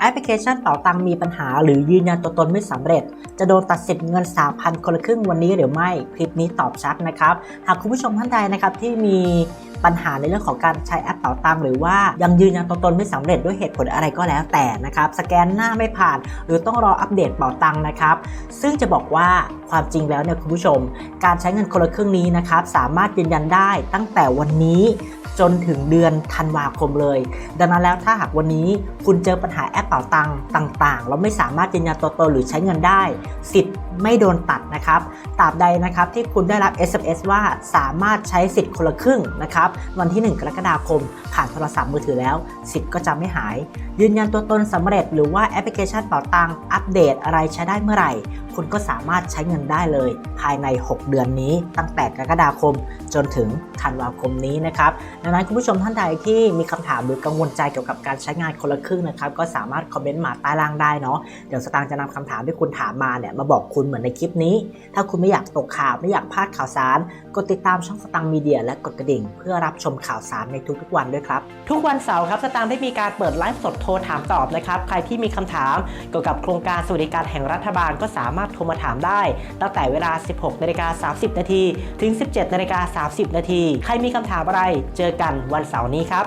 แอปพลิเคชันเป๋าตังมีปัญหา หรือยืนยันตัวตนไม่สำเร็จ จะโดนตัดสิทธิ์เงิน 3,000 คนละครึ่งวันนี้หรือไม่ คลิปนี้ตอบชัดนะครับ หากคุณผู้ชมท่านใดนะครับที่มีปัญหาในเรื่องของการใช้แอปเป๋าตังหรือว่ายังยืนยันตัวตนไม่สำเร็จด้วยเหตุผลอะไรก็แล้วแต่นะครับ สแกนหน้าไม่ผ่าน หรือต้องรออัปเดตเป๋าตังนะครับ ซึ่งจะบอกว่าความจริงแล้วเนี่ยคุณผู้ชม การใช้เงินคนละครึ่งนี้นะครับสามารถยืนยันได้ตั้งแต่วันนี้ จนถึงเดือนธันวาคมเลย ดังนั้นแล้วถ้าหากวันนี้คุณเจอปัญหาแอปเป๋าตังต่างๆแล้วไม่สามารถยืนยันตัวตนหรือใช้เงินได้ สิทธิ์ไม่โดนตัดนะครับตราบใดนะครับที่คุณได้รับ SMS ว่าสามารถใช้สิทธิ์คนละครึ่งนะครับวันที่ 1 กรกฎาคม ผ่านโทรศัพท์มือถือแล้ว สิทธิ์ก็จะไม่หาย ยืนยันตัวตนสำเร็จ หรือว่าแอปพลิเคชันเป๋าตังอัปเดตอะไรใช้ได้เมื่อไหร่ คุณก็สามารถใช้เงินได้เลย ภายใน 6 เดือนนี้ ตั้งแต่กรกฎาคมจนถึงธันวาคมนี้นะครับดังนั้นคุณผู้ชมท่านใดที่มีคำถามหรือกังวลใจเกี่ยวกับการใช้งานคนละครึ่งนะครับก็สามารถคอมเมนต์มาใต้ล่างได้เนาะเดี๋ยวสตางค์จะนำคำถามที่คุณถามมาเนี่ยมาบอกคุณเหมือนในคลิปนี้ ถ้าคุณไม่อยากตกข่าวไม่อยากพลาดข่าวสารกดติดตามช่องสตางค์มีเดีย และกดกระดิ่ง เพื่อรับชมข่าวสารในทุกๆวันด้วยครับทุกวันเสาร์ครับสตางค์ได้มีการเปิดไลฟ์สดโทรถามตอบนะครับใครที่มีคำถามเกี่ยวกับโครงการสวัสดิการแห่งรัฐบาลก็สามารถารถโทรมาถามได้ ตั้งแต่เวลา 16นาฬิกา30 นาทีถึง 17นาฬิกา30 นาที ใครมีคำถามอะไร เจอกันวันเสาร์นี้ครับ